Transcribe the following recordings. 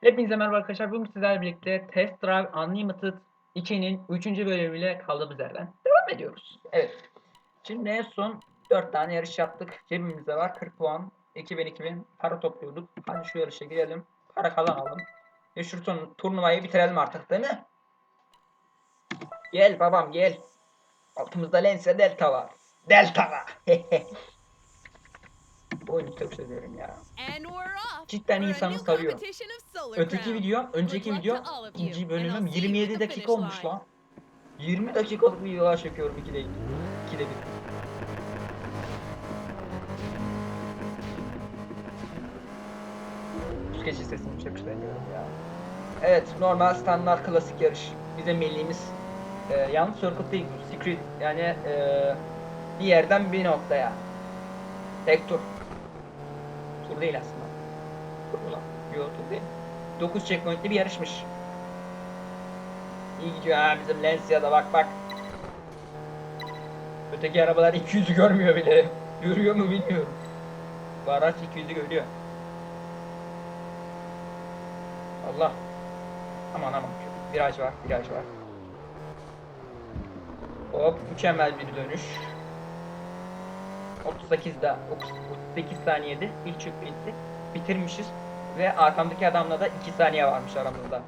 Hepinize merhaba arkadaşlar. Bugün sizlerle birlikte Test Drive Unlimited 2'nin 3. bölümüyle kaldığımız yerden devam ediyoruz. Evet. Şimdi en son 4 tane yarış yaptık. Cebimizde var 40 puan. 2000 2000 para topluyorduk. Hadi şu yarışa girelim. Para kazanalım. Ve şu turn- turnuvayı bitirelim artık değil mi? Gel babam gel. Altımızda Lens'e Delta var. Delta var. Bu oyunu çok seviyorum ya. Cidden insanı sarıyor. Öteki video, önceki video, ikinci bölümüm I'll see you 27 at the dakika olmuş lan. 20 dakikalık videolar çekiyorum 2'de 2'de bir. Skeç sesini çok seviyorum ya. Evet, normal standart klasik yarış. Bizim milliğimiz e, yalnız circuit değil bu. Secret yani e, bir yerden bir noktaya. Tek tur. Tur değil aslında. Tur? Yok tur değil. 9 checkpointli bir yarışmış. İyi gidiyor ha bizim Lancia'da bak bak. Öteki arabalar 200'ü görmüyor bile. Görüyor mu bilmiyorum. Bu araç 200'ü görüyor. Allah. Aman aman. Viraj var, viraj var. Hop, mükemmel bir dönüş. 38'da 38 saniyede ilk checkpoint'i bitirmişiz ve arkamdaki adamla da 2 saniye varmış aramızda.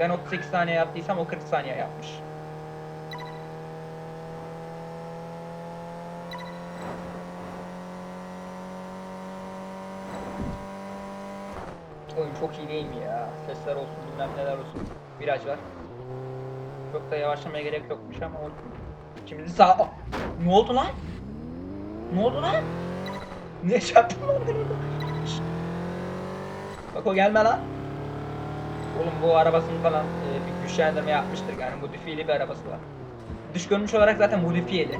Ben 38 saniye yaptıysam o 40 saniye yapmış. Oyun çok iyi değil mi ya? Sesler olsun bilmem neler olsun. Viraj var. Çok da yavaşlamaya gerek yokmuş ama olsun. Şimdi sağ... Aa! Ne oldu lan? Ne oldu lan? Ne çarptın lan? Şşt. Bak o gelme lan. Oğlum bu arabasını falan e, bir güçlendirme yapmıştır yani modifiyeli bir arabası var. Dış görünüş olarak zaten modifiyeli.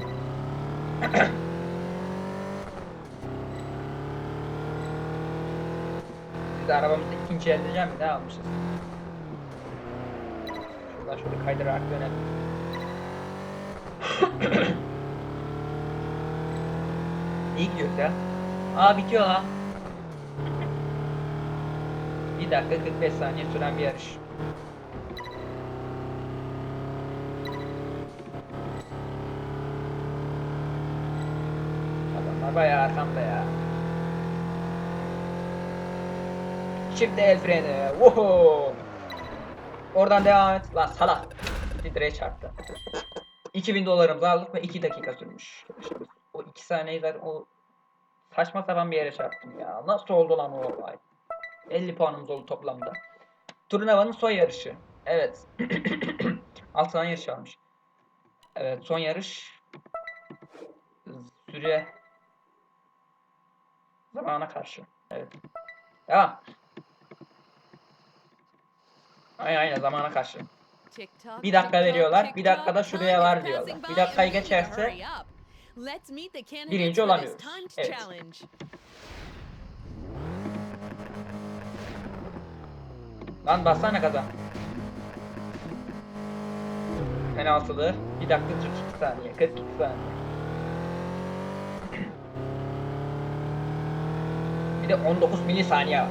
Biz de arabamızı ikinci elde mi? Ne almışız? Şuradan şöyle kaydırarak dönelim. İyi gidiyoruz ya. Aa bitiyor lan. 1 dakika 45 saniye süren bir yarış. Adamlar bayağı arkamda ya. Çift el freni. Woohoo. Oradan devam et. Lan salak. Bir direğe çarptı. 2000 dolarımızı aldık ve 2 dakika sürmüş. O 2 saniyeyi zaten o saçma sapan bir yere çarptım ya. Nasıl oldu lan o olay? 50 puanımız oldu toplamda. Turnuva'nın son yarışı. Evet. 6 tane yarış varmış. Evet son yarış. Süre zamana karşı. Evet. Devam. Aynen aynen zamana karşı. Bir dakika veriyorlar, bir dakikada şuraya var diyorlar. Bir dakikayı geçerse. Let's meet the candidates birinci for this olamıyoruz. timed Evet. challenge. Lan bassana gaza. Penaltılı. 1 dakika 42 saniye. 42 saniye. Bir de 19 milisaniye var.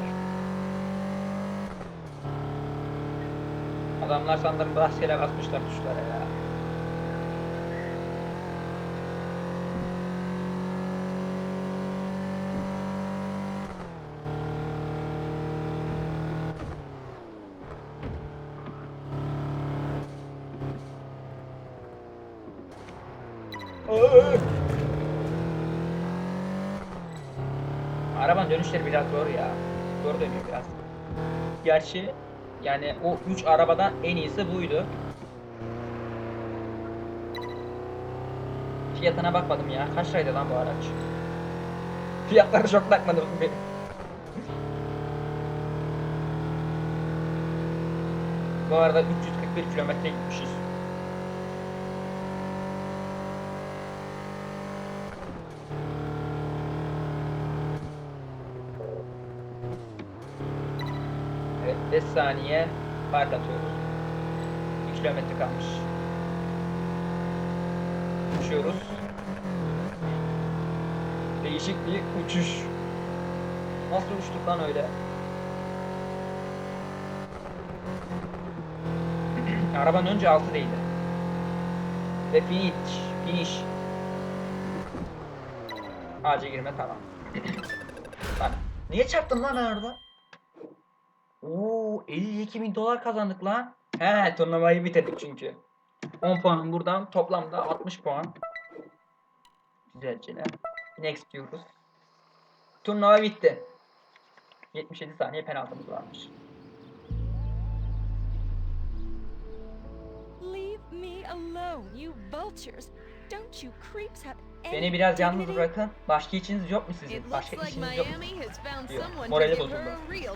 Adamlar sanırım rastgele basmışlar tuşlara ya. Arabanın dönüşleri biraz zor ya. Zor dönüyor biraz. Gerçi yani o 3 arabadan en iyisi buydu. Fiyatına bakmadım ya. Kaç liraydı lan bu araç? Fiyatları çok bakmadım benim. Bu arada 341 kilometre gitmişiz. Evet 5 saniye fark atıyoruz. 2 kilometre kalmış. Uçuyoruz. Değişik bir uçuş. Nasıl uçtuk lan öyle? Arabanın önce altı değildi. Ve finish. Finish. Ağaca girme tamam. Lan niye çarptın lan orada? Oo 52 bin dolar kazandık lan. He turnuvayı bitirdik çünkü. 10 puan buradan toplamda 60 puan. Güzelce ne? Next diyoruz. Turnuva bitti. 77 saniye penaltımız varmış. Leave me alone, you vultures. Don't you creeps have Beni biraz yalnız bırakın. Başka içiniz yok mu sizin? Başka işiniz yok mu? Diyor. Morali bozuldu.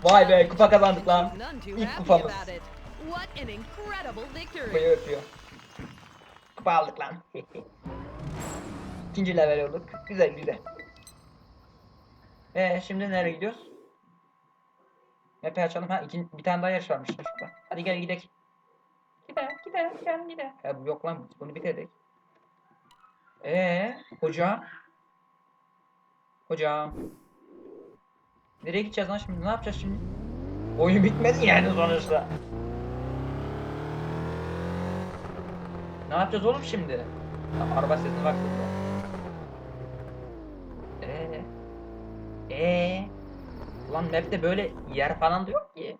Vay be, kupa kazandık and lan. İlk kupamız. Kupayı öpüyor. Kupa aldık lan. İkinci level olduk. Güzel güzel. Ee şimdi nereye gidiyoruz? Map'i açalım. Ha iki, bir tane daha yarış varmış. Hadi gel gidelim. Gidelim gidelim gel gidelim. Ya bu yok lan bunu bitirdik. Ee hocam. Hocam. Nereye gideceğiz lan şimdi? Ne yapacağız şimdi? Oyun bitmedi yani sonuçta. Ne yapacağız oğlum şimdi? Ya, araba sesine bak burada. Eee? Eee? Ulan map'te böyle yer falan da yok ki.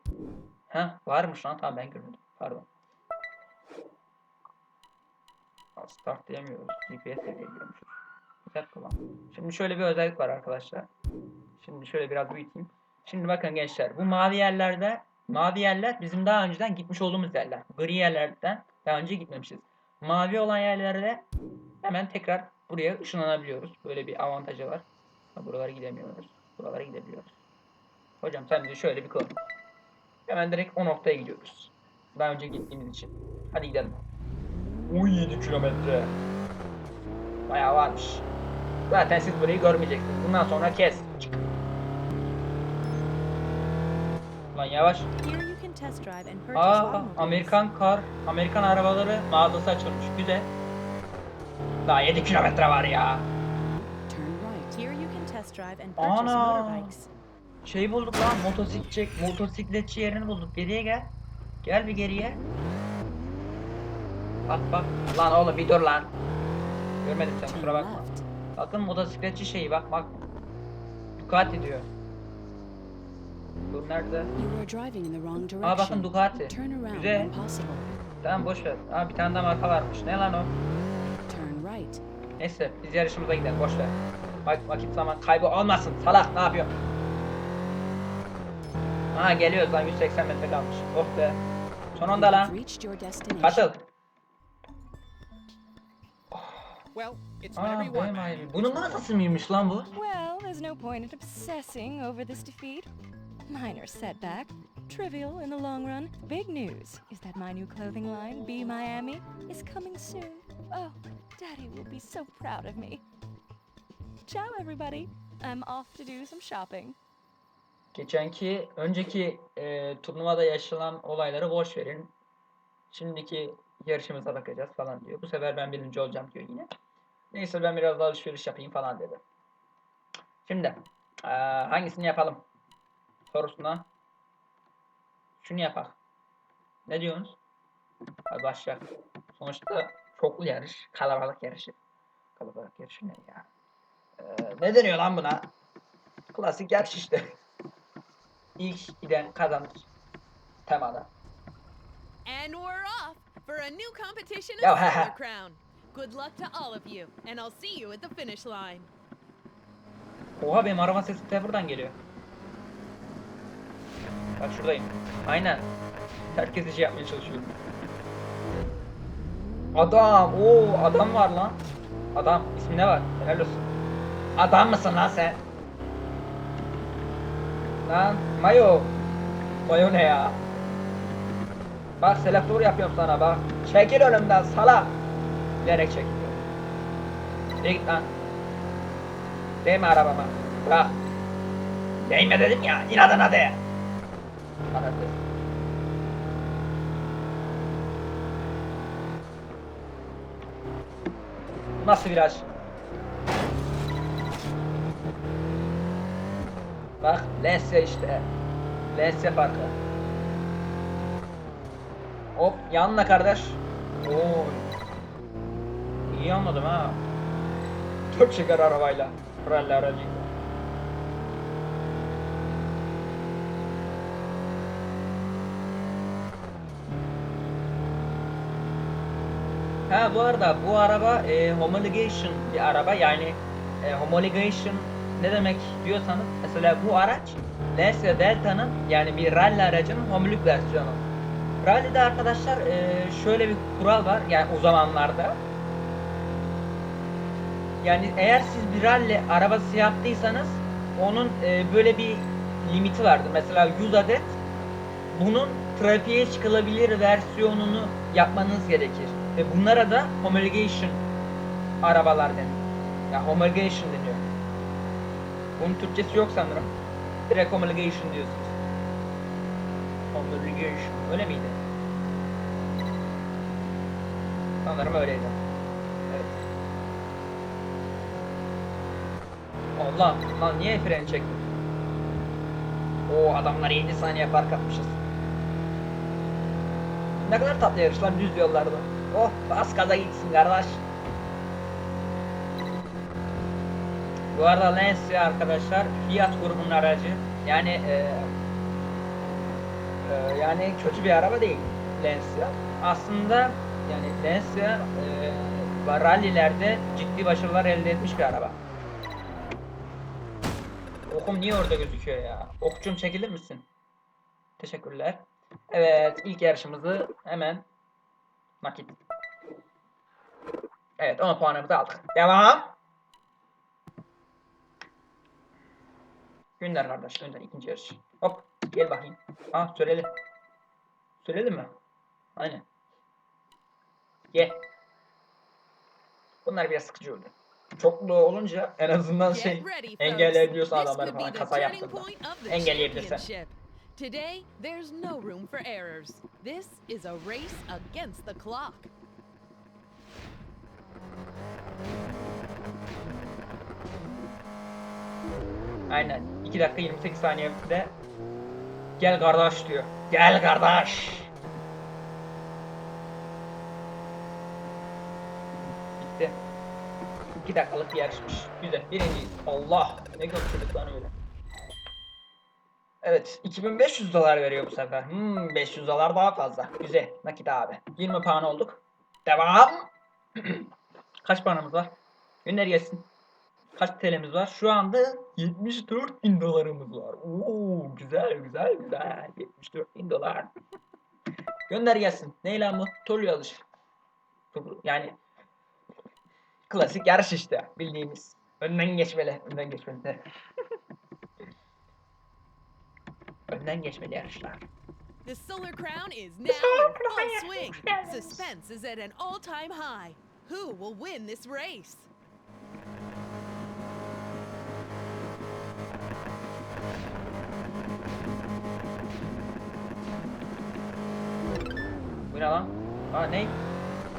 Ha varmış lan tamam ben görmedim. Pardon. Aa, Start diyemiyoruz. GPS de diyemiyormuşuz. Bir dakika. Şimdi şöyle bir özellik var arkadaşlar. Şimdi şöyle biraz büyüteyim. Şimdi bakın gençler bu mavi yerlerde mavi yerler bizim daha önceden gitmiş olduğumuz yerler. Gri yerlerden daha önce gitmemişiz. Mavi olan yerlerde hemen tekrar buraya ışınlanabiliyoruz. Böyle bir avantajı var. Buralara gidemiyoruz. Buralara gidebiliyoruz. Hocam sen bize şöyle bir kıl. Hemen direkt o noktaya gidiyoruz. Daha önce gittiğimiz için. Hadi gidelim. 17 kilometre. Bayağı varmış. Zaten siz burayı görmeyeceksiniz. Bundan sonra kes. Çık. Lan yavaş. Aa. Amerikan kar, Amerikan arabaları mağazası açılmış. Güzel. Daha 7 kilometre var ya. Ana. Şey bulduk lan motosiklet motosikletçi yerini bulduk. Geriye gel. Gel bir geriye. Bak bak. Lan oğlum bir dur lan. Görmedim sen Turn kusura bakma. Bakın motosikletçi şeyi bak bak. Ducati diyor. Dur nerede? Aa bakın Ducati. Güzel. Tamam boş ver. Aa bir tane daha marka varmış. Ne lan o? Neyse biz yarışımıza gidelim boş ver. Bak vakit zaman kaybı olmasın. Salak ne yapıyorsun? Aha geliyoruz lan 180 metre kalmış. Oh be. Sonunda You lan. Katıl. Well, it's Aa whatever you want. Bunun mağazası mıymış lan bu? Well, there's no point in obsessing over this defeat. Minor setback. Trivial in the long run. Big news is that my new clothing line, Be Miami, is coming soon. Oh, Daddy will be so proud of me. Ciao, everybody. I'm off to do some shopping. Geçenki, önceki e, turnuvada yaşanan olayları boş verin. Şimdiki yarışımıza bakacağız falan diyor. Bu sefer ben birinci olacağım diyor yine. Neyse ben biraz daha alışveriş yapayım falan dedi. Şimdi e, hangisini yapalım? Sorusuna şunu yapalım. Ne diyorsunuz? Hadi başlayalım. Sonuçta çoklu yarış, kalabalık yarışı. Kalabalık yarışı ne ya? E, ne deniyor lan buna? Klasik yarış işte. İlk giden kazanır. Temada. And we're off for a new competition of Crown. Good luck to all of you, and I'll see you at the finish line. Oha benim araba sesi de buradan geliyor. Bak şuradayım. Aynen. Herkes şey yapmaya çalışıyorum. Adam. Oo adam var lan. Adam. ismi ne var? Helal olsun. Adam mısın lan sen? Lan Mayo. Mayo ne ya? Bak selektör yapıyorum sana bak. Çekil önümden sala. Bilerek çekiliyor. Nereye git lan? Değme arabama. Bırak. Değme dedim ya. inadına de. Anladı. Nasıl viraj? Bak Lens'e işte. Lens'e farkı. Hop yanına kardeş. Oo. İyi anladım ha. Çok şeker arabayla. Rally aracıyla. Ha bu arada bu araba e, homologation bir araba yani e, homologation ne demek diyorsanız mesela bu araç Lancia Delta'nın yani bir rally aracının homolog versiyonu. Rally'de arkadaşlar e, şöyle bir kural var yani o zamanlarda. Yani eğer siz bir rally arabası yaptıysanız onun e, böyle bir limiti vardı. Mesela 100 adet bunun trafiğe çıkılabilir versiyonunu yapmanız gerekir. Ve bunlara da homologation arabalar deniyor. Ya homologation deniyor. Bunun Türkçesi yok sanırım. Direkt homologation diyorsunuz. Homologation. Öyle miydi? Sanırım öyleydi. Evet. Allah lan niye fren çektin? O adamlar 7 saniye fark atmışız. Ne kadar tatlı yarışlar düz yollarda. Oh bas gaza gitsin kardeş. Bu arada Lancia arkadaşlar Fiat grubunun aracı. Yani e, e, yani kötü bir araba değil Lancia. Aslında yani Lancia e, rallilerde ciddi başarılar elde etmiş bir araba. Okum niye orada gözüküyor ya? Okçum çekilir misin? Teşekkürler. Evet ilk yarışımızı hemen nakit. Evet 10 puanımızı aldık. Devam. Gönder kardeş gönder ikinci yarış. Hop gel bakayım. Ha süreli. Süreli mi? Aynen. Gel. Bunlar biraz sıkıcı oldu. Çoklu olunca en azından şey This adamları falan kasa yaptığında. championship. Today, there's no room for errors. This is a race against the clock. Aynen. 2 dakika 28 saniyede gel kardeş diyor. Gel kardeş. Bitti. 2 dakikalık bir yarışmış. Güzel. Birinciyiz. Allah. Ne gömçülük lan öyle. Evet. 2500 dolar veriyor bu sefer. Hmm, 500 dolar daha fazla. Güzel. Nakit abi. 20 puan olduk. Devam. Kaç puanımız var? Gönder gelsin. Kaç TL'miz var? Şu anda 74 bin dolarımız var. Oo güzel güzel güzel. 74 bin dolar. Gönder gelsin. Ne lan bu? Tolyo alış. Yani klasik yarış işte bildiğimiz. Önden geçmeli. Önden geçmeli. önden geçmeli yarışlar. The Solar Crown is now in full swing. Suspense is at an all-time high. Who will win this race? Bu ne lan? Ha ne?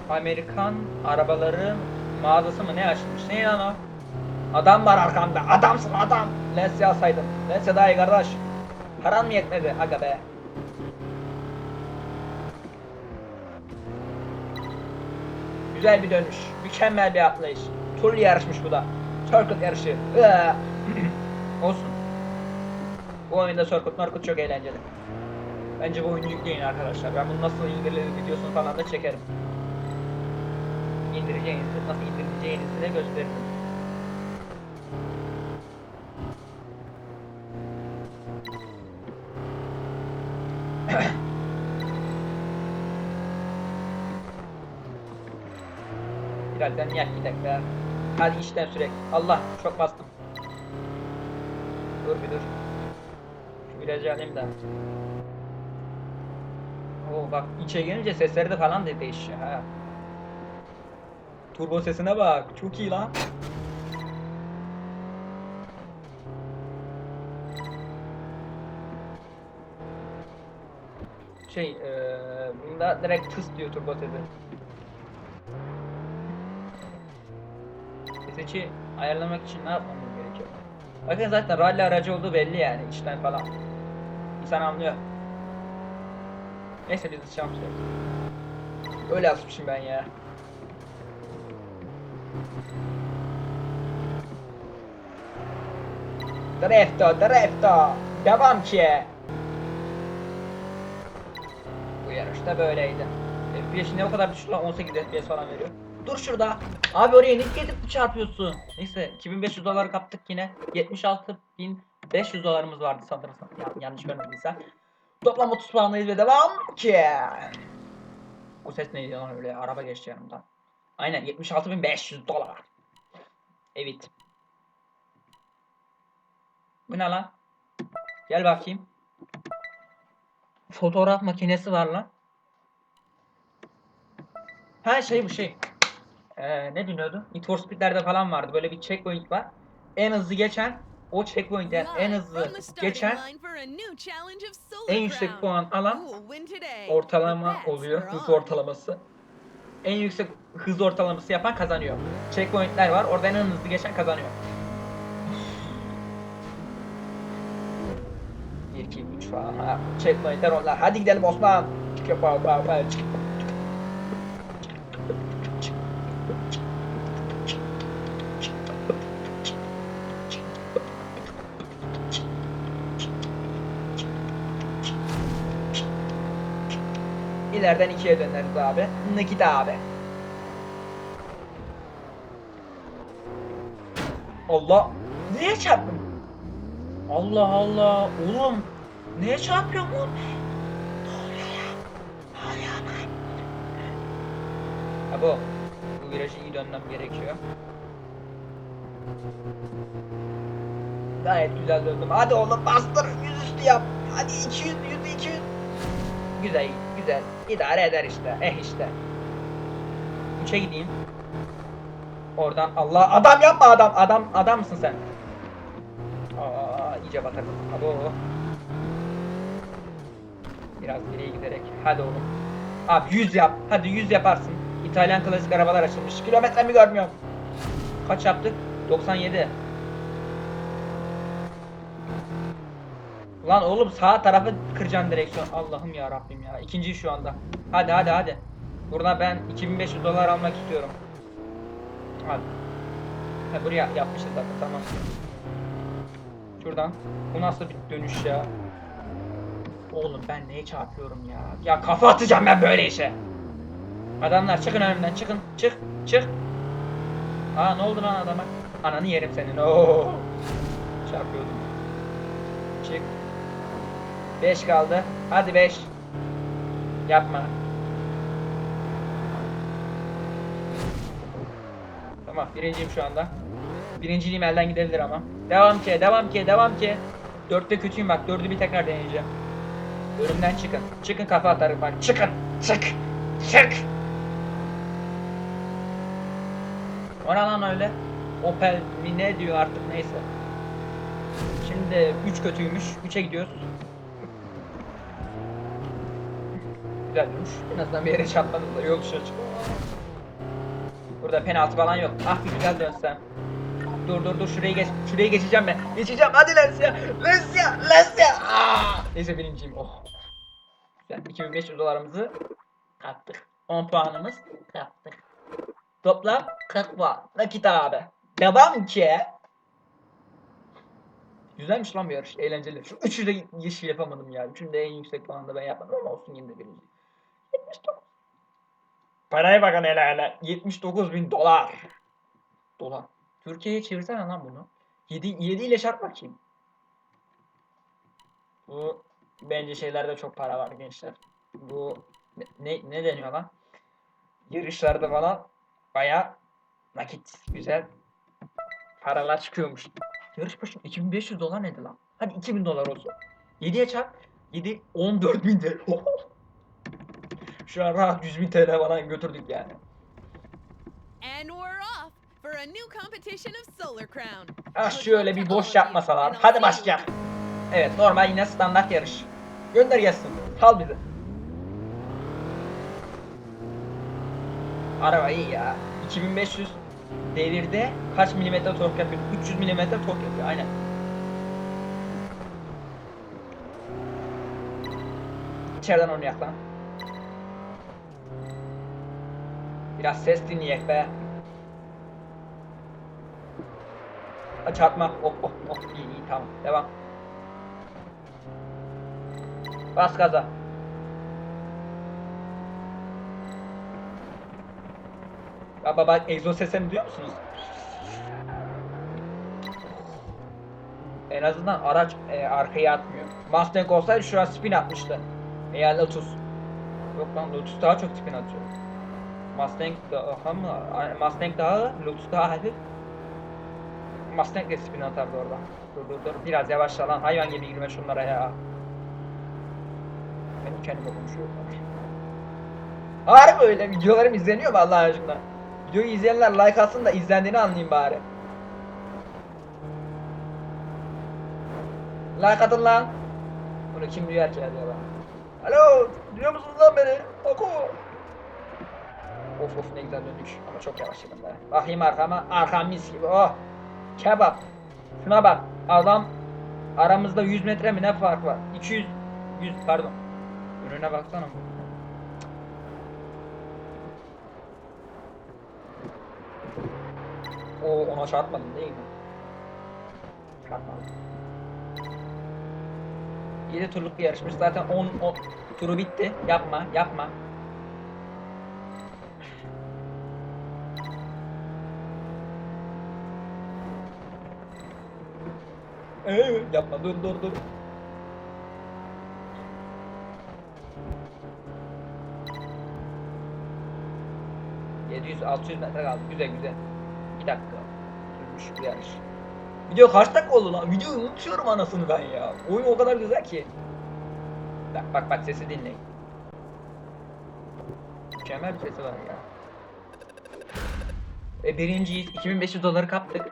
Amerikan arabaları mağazası mı ne açmış? Ne lan o? Adam var arkamda. Adamsın adam. Lancia alsaydın. Lancia daha iyi kardeş. Paran mı yetmedi? Aga be. Güzel bir dönüş. Mükemmel bir atlayış. Tur yarışmış bu da. Circuit yarışı. Olsun. Bu oyunda circuit markut çok eğlenceli. Bence bu oyunu yükleyin arkadaşlar. Ben bunu nasıl indirilir videosunu falan da çekerim. İndireceğinizi, nasıl indireceğinizi de gösteririm. Birazdan yak ya. Hadi işten sürekli. Allah çok bastım. Dur bir dur. Şu virajı alayım da. Oo bak içe gelince sesleri de falan da değişiyor ha. Turbo sesine bak. Çok iyi lan. Şey, eee bunda direkt tıs diyor turbo sesi. Sesi ayarlamak için ne yapmamız gerekiyor? Bakın zaten rally aracı olduğu belli yani içten falan. İnsan anlıyor. Neyse biz yok. Öyle yazmışım ben ya. Drefto, drefto. Devam ki. Bu yarışta böyleydi. FPS ne o kadar düştü lan 18 FPS falan veriyor. Dur şurada. Abi oraya ne gidip çarpıyorsun? Neyse 2500 dolar kaptık yine. 76.500 dolarımız vardı sanırsam. Ya, yanlış görmediysem. Toplam 30 puanlıyız ve devam ki. Bu ses neydi lan öyle? Araba geçti yanımdan. Aynen 76.500 dolar. Evet. Bu ne lan? Gel bakayım. Fotoğraf makinesi var lan. Ha şey bu şey. Ee, ne deniyordu? Need for Speed'lerde falan vardı. Böyle bir checkpoint var. En hızlı geçen o checkpoint'ten en hızlı geçen en yüksek puan alan ortalama oluyor. Hız ortalaması. En yüksek hız ortalaması yapan kazanıyor. Checkpoint'ler var. Oradan en hızlı geçen kazanıyor. 1 2 3 falan. Ha, checkpoint'ler onlar. Hadi gidelim Osman. Çık yap bak bak. Çık. İleriden ikiye döneriz abi. Nakit abi. Allah. Neye çarptım? Allah Allah. Oğlum. Neye çarpıyor bu? Ha bu. Bu virajı iyi dönmem gerekiyor. Gayet güzel döndüm. Hadi oğlum bastır. Yüzüstü yap. Hadi 200, 100, 200. Güzel, güzel. İdare eder işte. Eh işte. 3'e gideyim. Oradan Allah adam yapma adam. Adam adam mısın sen? Aa iyice batak. Abo. Biraz geriye giderek. Hadi oğlum. Abi 100 yap. Hadi 100 yaparsın. İtalyan klasik arabalar açılmış. Kilometre mi görmüyorum? Kaç yaptık? 97. Lan oğlum sağ tarafı kıracaksın direksiyon. Allah'ım ya Rabbim ya. İkinci şu anda. Hadi hadi hadi. Burada ben 2500 dolar almak istiyorum. Hadi. Ha buraya yapmışız zaten tamam. Şuradan. Bu nasıl bir dönüş ya? Oğlum ben neye çarpıyorum ya? Ya kafa atacağım ben böyle işe. Adamlar çıkın önümden çıkın. Çık çık. Aa ne oldu lan adama? Ananı yerim senin. Oo. Çarpıyordum. Çık. 5 kaldı. Hadi 5. Yapma. Tamam birinciyim şu anda. Birinciliğim elden gidebilir ama. Devam ki, devam ki, devam ki. Dörtte kötüyüm bak. Dördü bir tekrar deneyeceğim. Önümden çıkın. Çıkın kafa atarım bak. Çıkın. Çık. Çık. O lan öyle? Opel mi ne diyor artık neyse. Şimdi 3 kötüymüş. 3'e gidiyoruz. Güzel dönüş. En azından bir yere çarpmadın da yol dışına çık. Burada penaltı falan yok. Ah bir güzel dönsem. Dur dur dur şurayı geç. Şurayı geçeceğim ben. Geçeceğim hadi Lesya. Lesya. Lesya. Aa! Neyse birinciyim. Oh. Güzel. 2500 dolarımızı kaptık. 10 puanımız kaptık. Toplam 40 puan. Nakit abi. Devam ki. Güzelmiş lan bu yarış. Eğlenceli. Şu üçü de yeşil yapamadım ya. Üçünü de en yüksek puanda ben yapmadım ama olsun yine de birinci. 79. Paraya bakın hele hele. 79 bin dolar. Dolar. Türkiye'ye çevirsene lan bunu. 7, 7 ile çarp bakayım. Bu bence şeylerde çok para var gençler. Bu ne, ne, deniyor lan? Yarışlarda falan baya nakit güzel paralar çıkıyormuş. Yarış başına 2500 dolar neydi lan? Hadi 2000 dolar olsun. 7'ye çarp. 7 14 bin TL. Şu an rahat 100 bin TL falan götürdük yani. And we're off for a new competition of Solar Crown. Ah şöyle bir boş yapmasalar. Hadi başlayalım. Evet normal yine standart yarış. Gönder gelsin. Sal bizi. Araba iyi ya. 2500 devirde kaç milimetre tork yapıyor? 300 milimetre tork yapıyor aynen. İçeriden oynayak lan. Biraz ses dinleyek be. Ha, Çarpma. Oh oh oh iyi iyi tamam. Devam. Bas gaza. Baba bak egzoz sesini duyuyor musunuz? En azından araç e, arkaya atmıyor. Mustang olsaydı şuraya spin atmıştı. Veya Lotus. Yok lan Lotus daha çok spin atıyor. Mustang daha mı? Mustang daha, Lotus daha hafif. Mustang de spin atardı orada. Dur dur dur. Biraz yavaşla lan. Hayvan gibi girme şunlara ya. Ben kendime konuşuyorum. Harbi öyle. Videolarım izleniyor mu Allah aşkına? Videoyu izleyenler like atsın da izlendiğini anlayayım bari. Like atın lan. Bunu kim duyar ki acaba? Alo, duyuyor musunuz lan beni? Oku. Of of ne güzel döndük ama çok yavaşladım be. Bakayım arkama, arkam mis gibi oh. Kebap. Şuna bak, adam aramızda 100 metre mi ne fark var? 200, 100 pardon. Önüne baksana. O ona çarpmadın değil mi? Çarpmadım. 7 turluk bir yarışmış. Zaten 10 o, turu bitti. Yapma, yapma. Ee, yapma dur dur dur. ...700 600 metre kaldı. Güzel güzel. Bir dakika. Sürmüş bir yarış. Video kaç dakika oldu lan? Videoyu unutuyorum anasını ben ya. Oyun o kadar güzel ki. Bak bak bak sesi dinleyin. Mükemmel bir sesi var ya. Ve birinciyiz. 2500 doları kaptık.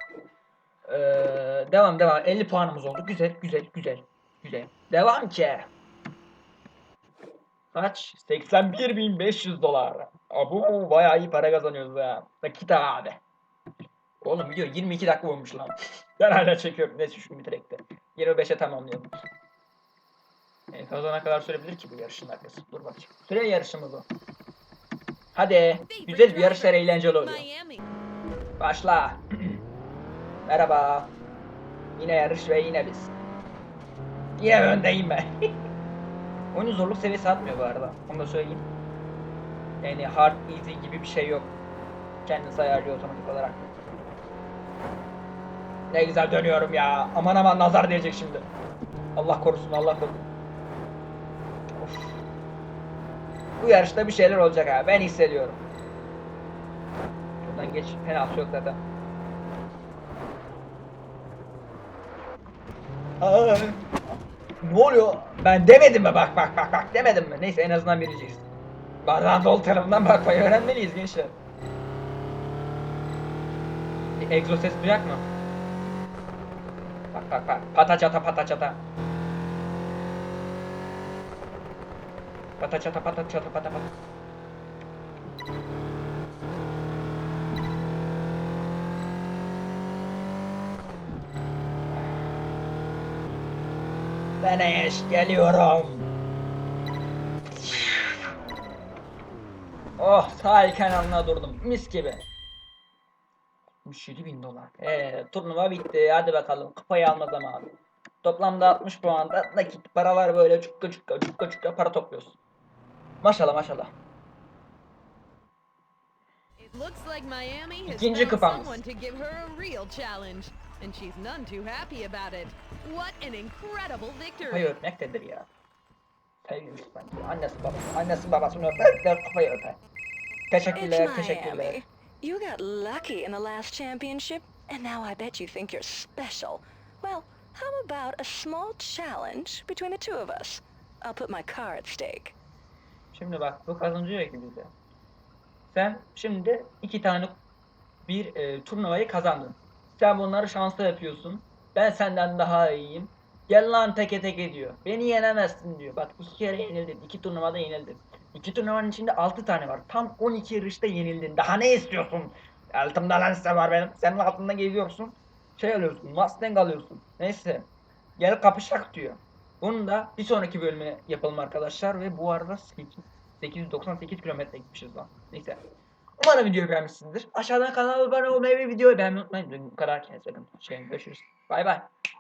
Ee, devam devam. 50 puanımız oldu. Güzel güzel güzel. Güzel. Devam ki. Kaç? 81.500 dolar. Abu bayağı iyi para kazanıyoruz ya. Nakit abi. Oğlum video 22 dakika olmuş lan. Ben hala çekiyorum. Neyse şunu bitirek de. 25'e tamamlayalım. En fazla kadar sürebilir ki bu yarışın arkası? Dur bakayım. Süre yarışımız o. Hadi. Güzel bir yarışlar eğlenceli oluyor. Başla. Merhaba. Yine yarış ve yine biz. Yine öndeyim ben. Oyunun zorluk seviyesi atmıyor bu arada. Onu da söyleyeyim. Yani hard, easy gibi bir şey yok. Kendisi ayarlıyor otomatik olarak. Ne güzel dönüyorum ya. Aman aman nazar diyecek şimdi. Allah korusun Allah korusun. Of. Bu yarışta bir şeyler olacak ha. Ben hissediyorum. Şuradan geç. Penaltı yok zaten. Ne oluyor? Ben demedim mi? Bak bak bak bak demedim mi? Neyse en azından birinciyiz. Bazen sol tarafından bakmayı öğrenmeliyiz gençler. Bir egzo ses duyacak mı? Bak bak bak. Pata çata pata çata. Pata Ben eş geliyorum. Oh sahil kenarına durdum. Mis gibi. 67 bin dolar. Ee, turnuva bitti. Hadi bakalım. Kupayı alma zamanı. Toplamda 60 puanda nakit paralar böyle çukka çukka çukka çukka para topluyorsun. Maşallah maşallah. İkinci kupamız. And she's none too happy about it. What an incredible victory! Kafayı öpmek nedir ya? Sevgimiz bence. Annesi babası. Annesi babasını öper der kafayı öper. Teşekkürler, It's teşekkürler. Miami. You got lucky in the last championship, and now I bet you think you're special. Well, how about a small challenge between the two of us? I'll put my car at stake. Şimdi bak bu kazanıyor ki bize. Sen şimdi iki tane bir e, turnuvayı kazandın. Sen bunları şanslı yapıyorsun. Ben senden daha iyiyim. Gel lan teke tek diyor. Beni yenemezsin diyor. Bak iki kere yenildin. iki turnuvada yenildin. İki turnuvanın içinde altı tane var. Tam 12 yarışta yenildin. Daha ne istiyorsun? Altımda lan var benim. Senin altında geziyorsun. Şey alıyorsun. Mustang alıyorsun. Neyse. Gel kapışak diyor. Bunu da bir sonraki bölüme yapalım arkadaşlar ve bu arada 8 898 kilometre gitmişiz lan. Neyse. Umarım videoyu beğenmişsinizdir. Aşağıdan kanala abone olmayı ve videoyu beğenmeyi unutmayın. Bu kadar kendinize bakın. Görüşürüz. Bay bay.